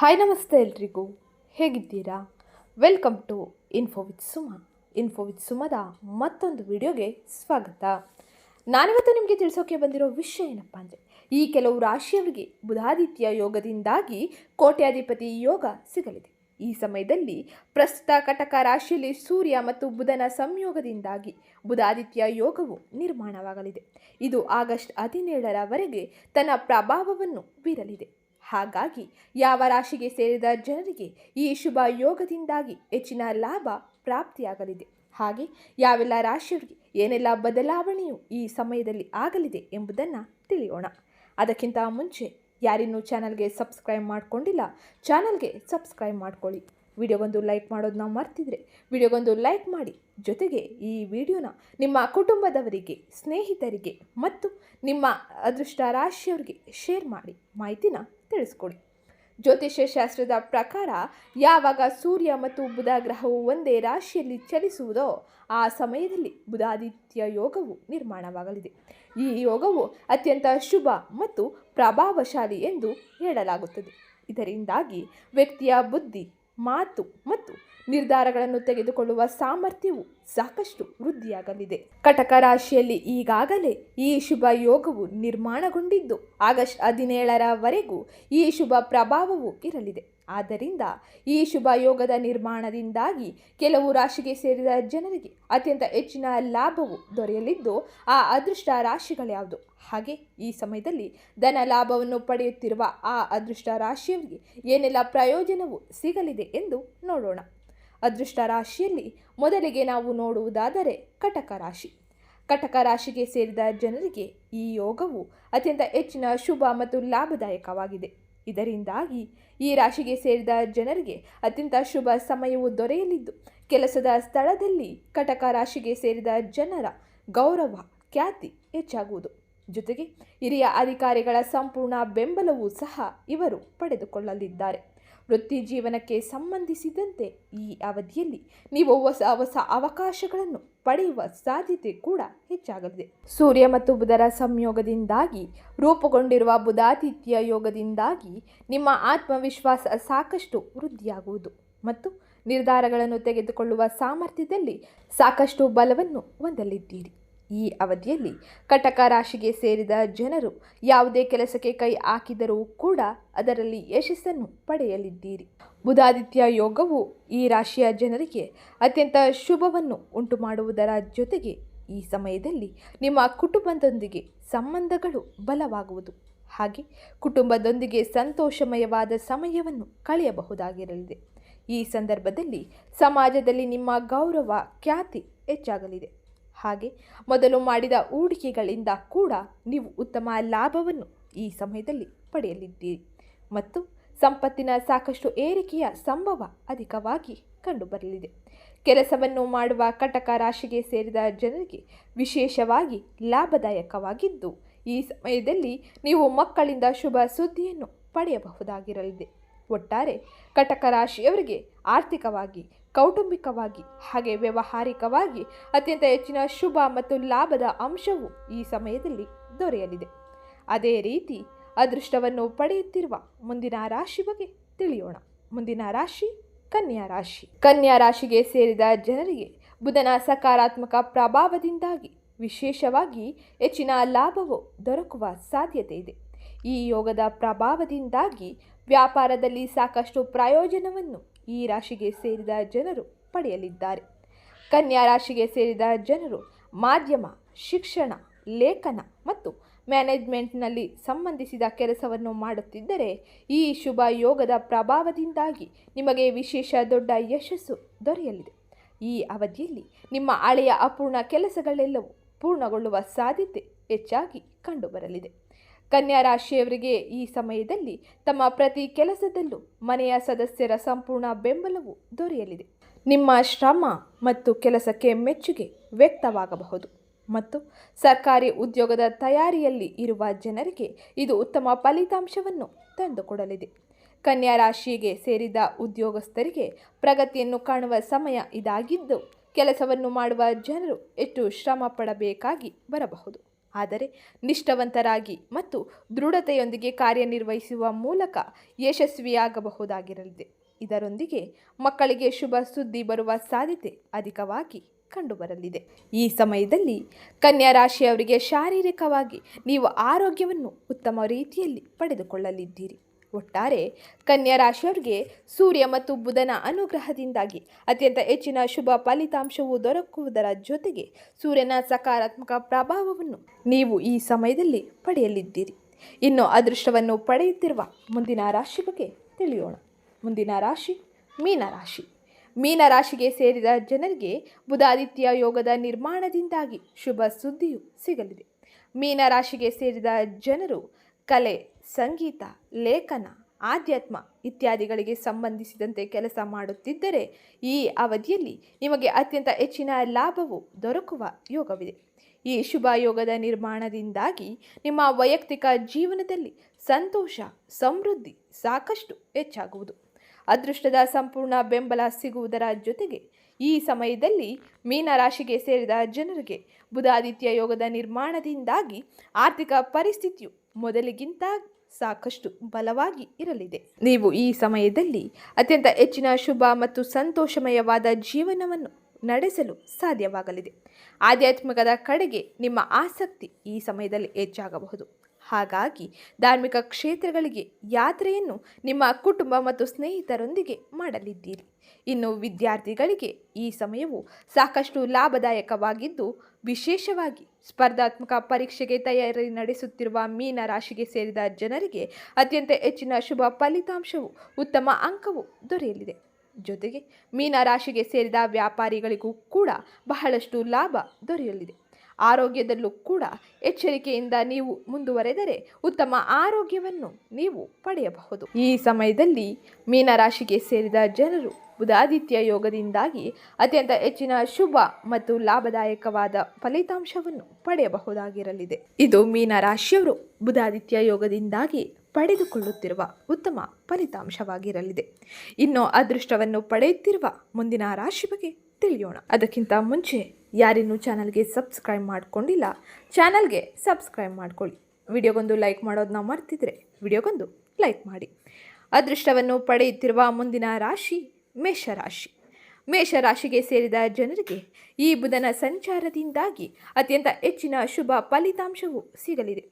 Hi ನಮಸ್ತೆ ಎಲ್ರಿಗೂ. ಹೇಗಿದ್ದೀರಾ? Welcome to info with Suma info with ಸುಮದ ಮತ್ತೊಂದು ವಿಡಿಯೋಗೆ ಸ್ವಾಗತ. ನಾನಿವತ್ತು ನಿಮಗೆ ತಿಳಿಸೋಕೆ ಬಂದಿರೋ ವಿಷಯ ಏನಪ್ಪ ಅಂದರೆ, ಈ ಕೆಲವು ರಾಶಿಯವರಿಗೆ ಬುಧಾದಿತ್ಯ ಯೋಗದಿಂದಾಗಿ ಕೋಟ್ಯಾಧಿಪತಿ ಯೋಗ ಸಿಗಲಿದೆ. ಈ ಸಮಯದಲ್ಲಿ ಪ್ರಸ್ತುತ ಕಟಕ ರಾಶಿಯಲ್ಲಿ ಸೂರ್ಯ ಮತ್ತು ಬುಧನ ಸಂಯೋಗದಿಂದಾಗಿ ಬುಧಾದಿತ್ಯ ಯೋಗವು ನಿರ್ಮಾಣವಾಗಲಿದೆ. ಇದು ಆಗಸ್ಟ್ ಹದಿನೇಳರವರೆಗೆ ತನ್ನ ಪ್ರಭಾವವನ್ನು ಬೀರಲಿದೆ. ಹಾಗಾಗಿ ಯಾವ ರಾಶಿಗೆ ಸೇರಿದ ಜನರಿಗೆ ಈ ಶುಭ ಯೋಗದಿಂದಾಗಿ ಹೆಚ್ಚಿನ ಲಾಭ ಪ್ರಾಪ್ತಿಯಾಗಲಿದೆ. ಹಾಗೆ ಯಾವೆಲ್ಲ ರಾಶಿಯವರಿಗೆ ಏನೆಲ್ಲ ಬದಲಾವಣೆಯು ಈ ಸಮಯದಲ್ಲಿ ಆಗಲಿದೆ ಎಂಬುದನ್ನು ತಿಳಿಯೋಣ. ಅದಕ್ಕಿಂತ ಮುಂಚೆ ಯಾರಿನ್ನೂ ಚಾನಲ್ಗೆ ಸಬ್ಸ್ಕ್ರೈಬ್ ಮಾಡಿಕೊಂಡಿಲ್ಲ ಚಾನಲ್ಗೆ ಸಬ್ಸ್ಕ್ರೈಬ್ ಮಾಡ್ಕೊಳ್ಳಿ. ವಿಡಿಯೋಗೊಂದು ಲೈಕ್ ಮಾಡೋದನ್ನ ಮರ್ತಿದ್ರೆ ವಿಡಿಯೋಗೊಂದು ಲೈಕ್ ಮಾಡಿ. ಜೊತೆಗೆ ಈ ವಿಡಿಯೋನ ನಿಮ್ಮ ಕುಟುಂಬದವರಿಗೆ, ಸ್ನೇಹಿತರಿಗೆ ಮತ್ತು ನಿಮ್ಮ ಅದೃಷ್ಟ ರಾಶಿಯವರಿಗೆ ಶೇರ್ ಮಾಡಿ. ಮಾಹಿತಿನ ತಿಳಿಸ್ಕೊಡಿ. ಜ್ಯೋತಿಷ್ಯ ಶಾಸ್ತ್ರದ ಪ್ರಕಾರ ಯಾವಾಗ ಸೂರ್ಯ ಮತ್ತು ಬುಧ ಗ್ರಹವು ಒಂದೇ ರಾಶಿಯಲ್ಲಿ ಚಲಿಸುವುದೋ ಆ ಸಮಯದಲ್ಲಿ ಬುಧಾದಿತ್ಯ ಯೋಗವು ನಿರ್ಮಾಣವಾಗಲಿದೆ. ಈ ಯೋಗವು ಅತ್ಯಂತ ಶುಭ ಮತ್ತು ಪ್ರಭಾವಶಾಲಿ ಎಂದು ಹೇಳಲಾಗುತ್ತದೆ. ಇದರಿಂದಾಗಿ ವ್ಯಕ್ತಿಯ ಬುದ್ಧಿ ಮಾತು ಮತ್ತು ನಿರ್ಧಾರಗಳನ್ನು ತೆಗೆದುಕೊಳ್ಳುವ ಸಾಮರ್ಥ್ಯವು ಸಾಕಷ್ಟು ವೃದ್ಧಿಯಾಗಲಿದೆ. ಕಟಕ ರಾಶಿಯಲ್ಲಿ ಈಗಾಗಲೇ ಈ ಶುಭ ಯೋಗವು ನಿರ್ಮಾಣಗೊಂಡಿದ್ದು, ಆಗಸ್ಟ್ ಹದಿನೇಳರವರೆಗೂ ಈ ಶುಭ ಪ್ರಭಾವವು ಇರಲಿದೆ. ಆದ್ದರಿಂದ ಈ ಶುಭ ಯೋಗದ ನಿರ್ಮಾಣದಿಂದಾಗಿ ಕೆಲವು ರಾಶಿಗೆ ಸೇರಿದ ಜನರಿಗೆ ಅತ್ಯಂತ ಹೆಚ್ಚಿನ ಲಾಭವು ದೊರೆಯಲಿದ್ದು, ಆ ಅದೃಷ್ಟ ರಾಶಿಗಳ್ಯಾವುದು ಹಾಗೆ ಈ ಸಮಯದಲ್ಲಿ ಧನ ಲಾಭವನ್ನು ಪಡೆಯುತ್ತಿರುವ ಆ ಅದೃಷ್ಟ ರಾಶಿಯವರಿಗೆ ಏನೆಲ್ಲ ಪ್ರಯೋಜನವು ಸಿಗಲಿದೆ ಎಂದು ನೋಡೋಣ. ಅದೃಷ್ಟ ರಾಶಿಯಲ್ಲಿ ಮೊದಲಿಗೆ ನಾವು ನೋಡುವುದಾದರೆ ಕಟಕ ರಾಶಿ. ಕಟಕ ರಾಶಿಗೆ ಸೇರಿದ ಜನರಿಗೆ ಈ ಯೋಗವು ಅತ್ಯಂತ ಹೆಚ್ಚಿನ ಶುಭ ಮತ್ತು ಲಾಭದಾಯಕವಾಗಿದೆ. ಇದರಿಂದಾಗಿ ಈ ರಾಶಿಗೆ ಸೇರಿದ ಜನರಿಗೆ ಅತ್ಯಂತ ಶುಭ ಸಮಯವು ದೊರೆಯಲಿದ್ದು, ಕೆಲಸದ ಸ್ಥಳದಲ್ಲಿ ಕಟಕ ರಾಶಿಗೆ ಸೇರಿದ ಜನರ ಗೌರವ, ಖ್ಯಾತಿ ಹೆಚ್ಚಾಗುವುದು. ಜೊತೆಗೆ ಹಿರಿಯ ಅಧಿಕಾರಿಗಳ ಸಂಪೂರ್ಣ ಬೆಂಬಲವೂ ಸಹ ಇವರು ಪಡೆದುಕೊಳ್ಳಲಿದ್ದಾರೆ. ವೃತ್ತಿ ಜೀವನಕ್ಕೆ ಸಂಬಂಧಿಸಿದಂತೆ ಈ ಅವಧಿಯಲ್ಲಿ ನೀವು ಹೊಸ ಹೊಸ ಅವಕಾಶಗಳನ್ನು ಪಡೆಯುವ ಸಾಧ್ಯತೆ ಕೂಡ ಹೆಚ್ಚಾಗಲಿದೆ. ಸೂರ್ಯ ಮತ್ತು ಬುಧರ ಸಂಯೋಗದಿಂದಾಗಿ, ರೂಪುಗೊಂಡಿರುವ ಬುಧಾತಿಥ್ಯ ಯೋಗದಿಂದಾಗಿ ನಿಮ್ಮ ಆತ್ಮವಿಶ್ವಾಸ ಸಾಕಷ್ಟು ವೃದ್ಧಿಯಾಗುವುದು ಮತ್ತು ನಿರ್ಧಾರಗಳನ್ನು ತೆಗೆದುಕೊಳ್ಳುವ ಸಾಮರ್ಥ್ಯದಲ್ಲಿ ಸಾಕಷ್ಟು ಬಲವನ್ನು ಹೊಂದಲಿದ್ದೀರಿ. ಈ ಅವಧಿಯಲ್ಲಿ ಕಟಕ ರಾಶಿಗೆ ಸೇರಿದ ಜನರು ಯಾವುದೇ ಕೆಲಸಕ್ಕೆ ಕೈ ಹಾಕಿದರೂ ಕೂಡ ಅದರಲ್ಲಿ ಯಶಸ್ಸನ್ನು ಪಡೆಯಲಿದ್ದೀರಿ. ಬುಧಾದಿತ್ಯ ಯೋಗವು ಈ ರಾಶಿಯ ಜನರಿಗೆ ಅತ್ಯಂತ ಶುಭವನ್ನು ಉಂಟು ಮಾಡುವುದರ ಜೊತೆಗೆ ಈ ಸಮಯದಲ್ಲಿ ನಿಮ್ಮ ಕುಟುಂಬದೊಂದಿಗೆ ಸಂಬಂಧಗಳು ಬಲವಾಗುವುದು. ಹಾಗೆ ಕುಟುಂಬದೊಂದಿಗೆ ಸಂತೋಷಮಯವಾದ ಸಮಯವನ್ನು ಕಳೆಯಬಹುದಾಗಿರಲಿದೆ. ಈ ಸಂದರ್ಭದಲ್ಲಿ ಸಮಾಜದಲ್ಲಿ ನಿಮ್ಮ ಗೌರವ, ಖ್ಯಾತಿ ಹೆಚ್ಚಾಗಲಿದೆ. ಹಾಗೆ ಮೊದಲು ಮಾಡಿದ ಹೂಡಿಕೆಗಳಿಂದ ಕೂಡ ನೀವು ಉತ್ತಮ ಲಾಭವನ್ನು ಈ ಸಮಯದಲ್ಲಿ ಪಡೆಯಲಿದ್ದೀರಿ. ಮತ್ತು ಸಂಪತ್ತಿನ ಸಾಕಷ್ಟು ಏರಿಕೆಯ ಸಂಭವ ಅಧಿಕವಾಗಿ ಕಂಡುಬರಲಿದೆ. ಕೆಲಸವನ್ನು ಮಾಡುವ ಕಟಕ ರಾಶಿಗೆ ಸೇರಿದ ಜನರಿಗೆ ವಿಶೇಷವಾಗಿ ಲಾಭದಾಯಕವಾಗಿದ್ದು, ಈ ಸಮಯದಲ್ಲಿ ನೀವು ಮಕ್ಕಳಿಂದ ಶುಭ ಸುದ್ದಿಯನ್ನು ಪಡೆಯಬಹುದಾಗಿರಲಿದೆ. ಒಟ್ಟಾರೆ ಕಟಕ ರಾಶಿಯವರಿಗೆ ಆರ್ಥಿಕವಾಗಿ ಕೌಟುಂಬಿಕವಾಗಿ, ಹಾಗೆ ವ್ಯವಹಾರಿಕವಾಗಿ ಅತ್ಯಂತ ಹೆಚ್ಚಿನ ಶುಭ ಮತ್ತು ಲಾಭದ ಅಂಶವು ಈ ಸಮಯದಲ್ಲಿ ದೊರೆಯಲಿದೆ. ಅದೇ ರೀತಿ ಅದೃಷ್ಟವನ್ನು ಪಡೆಯುತ್ತಿರುವ ಮುಂದಿನ ರಾಶಿ ಬಗ್ಗೆ ತಿಳಿಯೋಣ. ಮುಂದಿನ ರಾಶಿ ಕನ್ಯಾ ರಾಶಿ. ಕನ್ಯಾ ರಾಶಿಗೆ ಸೇರಿದ ಜನರಿಗೆ ಬುಧನ ಸಕಾರಾತ್ಮಕ ಪ್ರಭಾವದಿಂದಾಗಿ ವಿಶೇಷವಾಗಿ ಹೆಚ್ಚಿನ ಲಾಭವು ದೊರಕುವ ಸಾಧ್ಯತೆ ಇದೆ. ಈ ಯೋಗದ ಪ್ರಭಾವದಿಂದಾಗಿ ವ್ಯಾಪಾರದಲ್ಲಿ ಸಾಕಷ್ಟು ಪ್ರಯೋಜನವನ್ನು ಈ ರಾಶಿಗೆ ಸೇರಿದ ಜನರು ಪಡೆಯಲಿದ್ದಾರೆ. ಕನ್ಯಾ ರಾಶಿಗೆ ಸೇರಿದ ಜನರು ಮಾಧ್ಯಮ, ಶಿಕ್ಷಣ, ಲೇಖನ ಮತ್ತು ಮ್ಯಾನೇಜ್ಮೆಂಟ್ನಲ್ಲಿ ಸಂಬಂಧಿಸಿದ ಕೆಲಸವನ್ನು ಮಾಡುತ್ತಿದ್ದರೆ ಈ ಶುಭ ಯೋಗದ ಪ್ರಭಾವದಿಂದಾಗಿ ನಿಮಗೆ ವಿಶೇಷ ದೊಡ್ಡ ಯಶಸ್ಸು ದೊರೆಯಲಿದೆ. ಈ ಅವಧಿಯಲ್ಲಿ ನಿಮ್ಮ ಹಳೆಯ ಅಪೂರ್ಣ ಕೆಲಸಗಳೆಲ್ಲವೂ ಪೂರ್ಣಗೊಳ್ಳುವ ಸಾಧ್ಯತೆ ಹೆಚ್ಚಾಗಿ ಕಂಡುಬರಲಿದೆ. ಕನ್ಯಾ ರಾಶಿಯವರಿಗೆ ಈ ಸಮಯದಲ್ಲಿ ತಮ್ಮ ಪ್ರತಿ ಕೆಲಸದಲ್ಲೂ ಮನೆಯ ಸದಸ್ಯರ ಸಂಪೂರ್ಣ ಬೆಂಬಲವು ದೊರೆಯಲಿದೆ. ನಿಮ್ಮ ಶ್ರಮ ಮತ್ತು ಕೆಲಸಕ್ಕೆ ಮೆಚ್ಚುಗೆ ವ್ಯಕ್ತವಾಗಬಹುದು. ಮತ್ತು ಸರ್ಕಾರಿ ಉದ್ಯೋಗದ ತಯಾರಿಯಲ್ಲಿ ಇರುವ ಜನರಿಗೆ ಇದು ಉತ್ತಮ ಫಲಿತಾಂಶವನ್ನು ತಂದುಕೊಡಲಿದೆ. ಕನ್ಯಾ ರಾಶಿಗೆ ಸೇರಿದ ಉದ್ಯೋಗಸ್ಥರಿಗೆ ಪ್ರಗತಿಯನ್ನು ಕಾಣುವ ಸಮಯ ಇದಾಗಿದ್ದು, ಕೆಲಸವನ್ನು ಮಾಡುವ ಜನರು ಹೆಚ್ಚು ಶ್ರಮ ಪಡಬೇಕಾಗಿ ಬರಬಹುದು. ಆದರೆ ನಿಷ್ಠವಂತರಾಗಿ ಮತ್ತು ದೃಢತೆಯೊಂದಿಗೆ ಕಾರ್ಯನಿರ್ವಹಿಸುವ ಮೂಲಕ ಯಶಸ್ವಿಯಾಗಬಹುದಾಗಿರಲಿದೆ. ಇದರೊಂದಿಗೆ ಮಕ್ಕಳಿಗೆ ಶುಭ ಸುದ್ದಿ ಬರುವ ಸಾಧ್ಯತೆ ಅಧಿಕವಾಗಿ ಕಂಡುಬರಲಿದೆ. ಈ ಸಮಯದಲ್ಲಿ ಕನ್ಯಾ ರಾಶಿಯವರಿಗೆ ಶಾರೀರಿಕವಾಗಿ ನೀವು ಆರೋಗ್ಯವನ್ನು ಉತ್ತಮ ರೀತಿಯಲ್ಲಿ ಪಡೆದುಕೊಳ್ಳಲಿದ್ದೀರಿ. ಒಟ್ಟಾರೆ ಕನ್ಯಾ ರಾಶಿಯವರಿಗೆ ಸೂರ್ಯ ಮತ್ತು ಬುಧನ ಅನುಗ್ರಹದಿಂದಾಗಿ ಅತ್ಯಂತ ಹೆಚ್ಚಿನ ಶುಭ ಫಲಿತಾಂಶವು ದೊರಕುವುದರ ಜೊತೆಗೆ ಸೂರ್ಯನ ಸಕಾರಾತ್ಮಕ ಪ್ರಭಾವವನ್ನು ನೀವು ಈ ಸಮಯದಲ್ಲಿ ಪಡೆಯಲಿದ್ದೀರಿ. ಇನ್ನು ಅದೃಷ್ಟವನ್ನು ಪಡೆಯುತ್ತಿರುವ ಮುಂದಿನ ರಾಶಿ ಬಗ್ಗೆ ತಿಳಿಯೋಣ. ಮುಂದಿನ ರಾಶಿ ಮೀನರಾಶಿ ಮೀನರಾಶಿಗೆ ಸೇರಿದ ಜನರಿಗೆ ಬುಧಾದಿತ್ಯ ಯೋಗದ ನಿರ್ಮಾಣದಿಂದಾಗಿ ಶುಭ ಸುದ್ದಿಯು ಸಿಗಲಿದೆ. ಮೀನರಾಶಿಗೆ ಸೇರಿದ ಜನರು ಕಲೆ, ಸಂಗೀತ, ಲೇಖನ, ಆಧ್ಯಾತ್ಮ ಇತ್ಯಾದಿಗಳಿಗೆ ಸಂಬಂಧಿಸಿದಂತೆ ಕೆಲಸ ಮಾಡುತ್ತಿದ್ದರೆ ಈ ಅವಧಿಯಲ್ಲಿ ನಿಮಗೆ ಅತ್ಯಂತ ಹೆಚ್ಚಿನ ಲಾಭವು ದೊರಕುವ ಯೋಗವಿದೆ. ಈ ಶುಭ ಯೋಗದ ನಿರ್ಮಾಣದಿಂದಾಗಿ ನಿಮ್ಮ ವೈಯಕ್ತಿಕ ಜೀವನದಲ್ಲಿ ಸಂತೋಷ, ಸಮೃದ್ಧಿ ಸಾಕಷ್ಟು ಹೆಚ್ಚಾಗುವುದು. ಅದೃಷ್ಟದ ಸಂಪೂರ್ಣ ಬೆಂಬಲ ಸಿಗುವುದರ ಜೊತೆಗೆ ಈ ಸಮಯದಲ್ಲಿ ಮೀನರಾಶಿಗೆ ಸೇರಿದ ಜನರಿಗೆ ಬುಧಾದಿತ್ಯ ಯೋಗದ ನಿರ್ಮಾಣದಿಂದಾಗಿ ಆರ್ಥಿಕ ಪರಿಸ್ಥಿತಿಯು ಮೊದಲಿಗಿಂತ ಸಾಕಷ್ಟು ಬಲವಾಗಿ ಇರಲಿದೆ. ನೀವು ಈ ಸಮಯದಲ್ಲಿ ಅತ್ಯಂತ ಹೆಚ್ಚಿನ ಶುಭ ಮತ್ತು ಸಂತೋಷಮಯವಾದ ಜೀವನವನ್ನು ನಡೆಸಲು ಸಾಧ್ಯವಾಗಲಿದೆ. ಆಧ್ಯಾತ್ಮಿಕದ ಕಡೆಗೆ ನಿಮ್ಮ ಆಸಕ್ತಿ ಈ ಸಮಯದಲ್ಲಿ ಹೆಚ್ಚಾಗಬಹುದು. ಹಾಗಾಗಿ ಧಾರ್ಮಿಕ ಕ್ಷೇತ್ರಗಳಿಗೆ ಯಾತ್ರೆಯನ್ನು ನಿಮ್ಮ ಕುಟುಂಬ ಮತ್ತು ಸ್ನೇಹಿತರೊಂದಿಗೆ ಮಾಡಲಿದ್ದೀರಿ. ಇನ್ನು ವಿದ್ಯಾರ್ಥಿಗಳಿಗೆ ಈ ಸಮಯವು ಸಾಕಷ್ಟು ಲಾಭದಾಯಕವಾಗಿದ್ದು, ವಿಶೇಷವಾಗಿ ಸ್ಪರ್ಧಾತ್ಮಕ ಪರೀಕ್ಷೆಗೆ ತಯಾರಿ ನಡೆಸುತ್ತಿರುವ ಮೀನ ರಾಶಿಗೆ ಸೇರಿದ ಜನರಿಗೆ ಅತ್ಯಂತ ಹೆಚ್ಚಿನ ಶುಭ ಫಲಿತಾಂಶವು ಉತ್ತಮ ಅಂಕವು ದೊರೆಯಲಿದೆ. ಜೊತೆಗೆ ಮೀನ ರಾಶಿಗೆ ಸೇರಿದ ವ್ಯಾಪಾರಿಗಳಿಗೂ ಕೂಡ ಬಹಳಷ್ಟು ಲಾಭ ದೊರೆಯಲಿದೆ. ಆರೋಗ್ಯದಲ್ಲೂ ಕೂಡ ಎಚ್ಚರಿಕೆಯಿಂದ ನೀವು ಮುಂದುವರೆದರೆ ಉತ್ತಮ ಆರೋಗ್ಯವನ್ನು ನೀವು ಪಡೆಯಬಹುದು. ಈ ಸಮಯದಲ್ಲಿ ಮೀನರಾಶಿಗೆ ಸೇರಿದ ಜನರು ಬುಧಾದಿತ್ಯ ಯೋಗದಿಂದಾಗಿ ಅತ್ಯಂತ ಹೆಚ್ಚಿನ ಶುಭ ಮತ್ತು ಲಾಭದಾಯಕವಾದ ಫಲಿತಾಂಶವನ್ನು ಪಡೆಯಬಹುದಾಗಿರಲಿದೆ. ಇದು ಮೀನರಾಶಿಯವರು ಬುಧಾದಿತ್ಯ ಯೋಗದಿಂದಾಗಿ ಪಡೆದುಕೊಳ್ಳುತ್ತಿರುವ ಉತ್ತಮ ಫಲಿತಾಂಶವಾಗಿರಲಿದೆ. ಇನ್ನು ಅದೃಷ್ಟವನ್ನು ಪಡೆಯುತ್ತಿರುವ ಮುಂದಿನ ರಾಶಿ ಬಗ್ಗೆ ತಿಳಿಯೋಣ. ಅದಕ್ಕಿಂತ ಮುಂಚೆ ಯಾರಿನ್ನೂ ಚಾನಲ್ಗೆ ಸಬ್ಸ್ಕ್ರೈಬ್ ಮಾಡ್ಕೊಂಡಿಲ್ಲ, ಚಾನಲ್ಗೆ ಸಬ್ಸ್ಕ್ರೈಬ್ ಮಾಡ್ಕೊಳ್ಳಿ. ವಿಡಿಯೋಗೊಂದು ಲೈಕ್ ಮಾಡೋದನ್ನ ಮರ್ತಿದ್ರೆ ವಿಡಿಯೋಗೊಂದು ಲೈಕ್ ಮಾಡಿ. ಅದೃಷ್ಟವನ್ನು ಪಡೆಯುತ್ತಿರುವ ಮುಂದಿನ ರಾಶಿ ಮೇಷರಾಶಿ. ಮೇಷರಾಶಿಗೆ ಸೇರಿದ ಜನರಿಗೆ ಈ ಬುಧನ ಸಂಚಾರದಿಂದಾಗಿ ಅತ್ಯಂತ ಹೆಚ್ಚಿನ ಶುಭ ಫಲಿತಾಂಶವು ಸಿಗಲಿದೆ.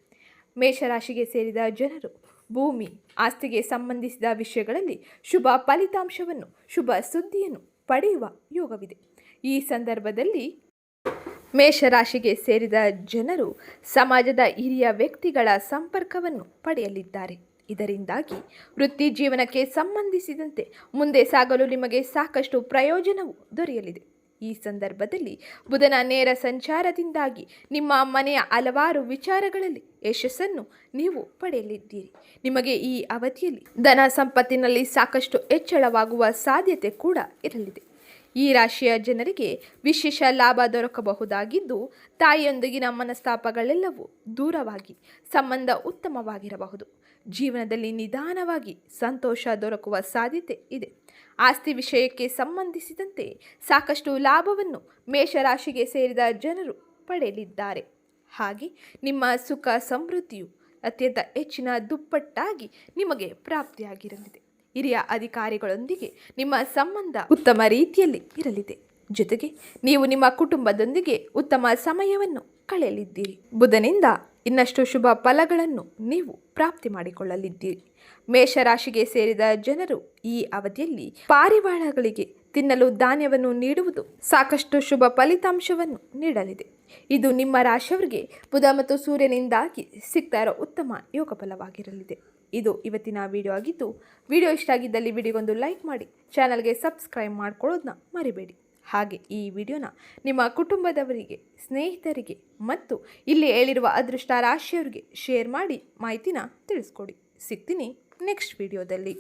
ಮೇಷರಾಶಿಗೆ ಸೇರಿದ ಜನರು ಭೂಮಿ, ಆಸ್ತಿಗೆ ಸಂಬಂಧಿಸಿದ ವಿಷಯಗಳಲ್ಲಿ ಶುಭ ಫಲಿತಾಂಶವನ್ನು, ಶುಭ ಸುದ್ದಿಯನ್ನು ಪಡೆಯುವ ಯೋಗವಿದೆ. ಈ ಸಂದರ್ಭದಲ್ಲಿ ಮೇಷರಾಶಿಗೆ ಸೇರಿದ ಜನರು ಸಮಾಜದ ಹಿರಿಯ ವ್ಯಕ್ತಿಗಳ ಸಂಪರ್ಕವನ್ನು ಪಡೆಯಲಿದ್ದಾರೆ. ಇದರಿಂದಾಗಿ ವೃತ್ತಿ ಜೀವನಕ್ಕೆ ಸಂಬಂಧಿಸಿದಂತೆ ಮುಂದೆ ಸಾಗಲು ನಿಮಗೆ ಸಾಕಷ್ಟು ಪ್ರಯೋಜನವು ದೊರೆಯಲಿದೆ. ಈ ಸಂದರ್ಭದಲ್ಲಿ ಬುಧನ ನೇರ ಸಂಚಾರದಿಂದಾಗಿ ನಿಮ್ಮ ಮನೆಯ ಹಲವಾರು ವಿಚಾರಗಳಲ್ಲಿ ಯಶಸ್ಸನ್ನು ನೀವು ಪಡೆಯಲಿದ್ದೀರಿ. ನಿಮಗೆ ಈ ಅವಧಿಯಲ್ಲಿ ಧನ ಸಂಪತ್ತಿನಲ್ಲಿ ಸಾಕಷ್ಟು ಹೆಚ್ಚಳವಾಗುವ ಸಾಧ್ಯತೆ ಕೂಡ ಇರಲಿದೆ. ಈ ರಾಶಿಯ ಜನರಿಗೆ ವಿಶೇಷ ಲಾಭ ದೊರಕಬಹುದಾಗಿದ್ದು, ತಾಯಿಯೊಂದಿಗಿನ ಮನಸ್ತಾಪಗಳೆಲ್ಲವೂ ದೂರವಾಗಿ ಸಂಬಂಧ ಉತ್ತಮವಾಗಿರಬಹುದು. ಜೀವನದಲ್ಲಿ ನಿಧಾನವಾಗಿ ಸಂತೋಷ ದೊರಕುವ ಸಾಧ್ಯತೆ ಇದೆ. ಆಸ್ತಿ ವಿಷಯಕ್ಕೆ ಸಂಬಂಧಿಸಿದಂತೆ ಸಾಕಷ್ಟು ಲಾಭವನ್ನು ಮೇಷರಾಶಿಗೆ ಸೇರಿದ ಜನರು ಪಡೆಯಲಿದ್ದಾರೆ. ಹಾಗೆ ನಿಮ್ಮ ಸುಖ ಸಮೃದ್ಧಿಯು ಅತ್ಯಂತ ಹೆಚ್ಚಿನ ದುಪ್ಪಟ್ಟಾಗಿ ನಿಮಗೆ ಪ್ರಾಪ್ತಿಯಾಗಿರಲಿದೆ. ಹಿರಿಯ ಅಧಿಕಾರಿಗಳೊಂದಿಗೆ ನಿಮ್ಮ ಸಂಬಂಧ ಉತ್ತಮ ರೀತಿಯಲ್ಲಿ ಇರಲಿದೆ. ಜೊತೆಗೆ ನೀವು ನಿಮ್ಮ ಕುಟುಂಬದೊಂದಿಗೆ ಉತ್ತಮ ಸಮಯವನ್ನು ಕಳೆಯಲಿದ್ದೀರಿ. ಬುಧನಿಂದ ಇನ್ನಷ್ಟು ಶುಭ ಫಲಗಳನ್ನು ನೀವು ಪ್ರಾಪ್ತಿ ಮಾಡಿಕೊಳ್ಳಲಿದ್ದೀರಿ. ಮೇಷರಾಶಿಗೆ ಸೇರಿದ ಜನರು ಈ ಅವಧಿಯಲ್ಲಿ ಪಾರಿವಾಳಗಳಿಗೆ ತಿನ್ನಲು ಧಾನ್ಯವನ್ನು ನೀಡುವುದು ಸಾಕಷ್ಟು ಶುಭ ಫಲಿತಾಂಶವನ್ನು ನೀಡಲಿದೆ. ಇದು ನಿಮ್ಮ ರಾಶಿಯವರಿಗೆ ಬುಧ ಮತ್ತು ಸೂರ್ಯನಿಂದಾಗಿ ಸಿಗ್ತಾ ಇರೋ ಉತ್ತಮ ಯೋಗ ಫಲವಾಗಿರಲಿದೆ. ಇದು ಇವತ್ತಿನ ವಿಡಿಯೋ ಆಗಿದ್ದು ವಿಡಿಯೋ ಇಷ್ಟ ಆಗಿದ್ದಲ್ಲಿ ವಿಡಿಯೋಗೊಂದು ಲೈಕ್ ಮಾಡಿ ಚಾನಲ್ಗೆ ಸಬ್ಸ್ಕ್ರೈಬ್ ಮಾಡ್ಕೊಳ್ಳೋದನ್ನ ಮರಿಬೇಡಿ. ಹಾಗೆ ಈ ವಿಡಿಯೋನ ನಿಮ್ಮ ಕುಟುಂಬದವರಿಗೆ, ಸ್ನೇಹಿತರಿಗೆ ಮತ್ತು ಇಲ್ಲಿ ಹೇಳಿರುವ ಅದೃಷ್ಟ ರಾಶಿಯವರಿಗೆ ಶೇರ್ ಮಾಡಿ ಮಾಹಿತಿನ ತಿಳಿಸ್ಕೊಡಿ. ಸಿಗ್ತೀನಿ ನೆಕ್ಸ್ಟ್ ವಿಡಿಯೋದಲ್ಲಿ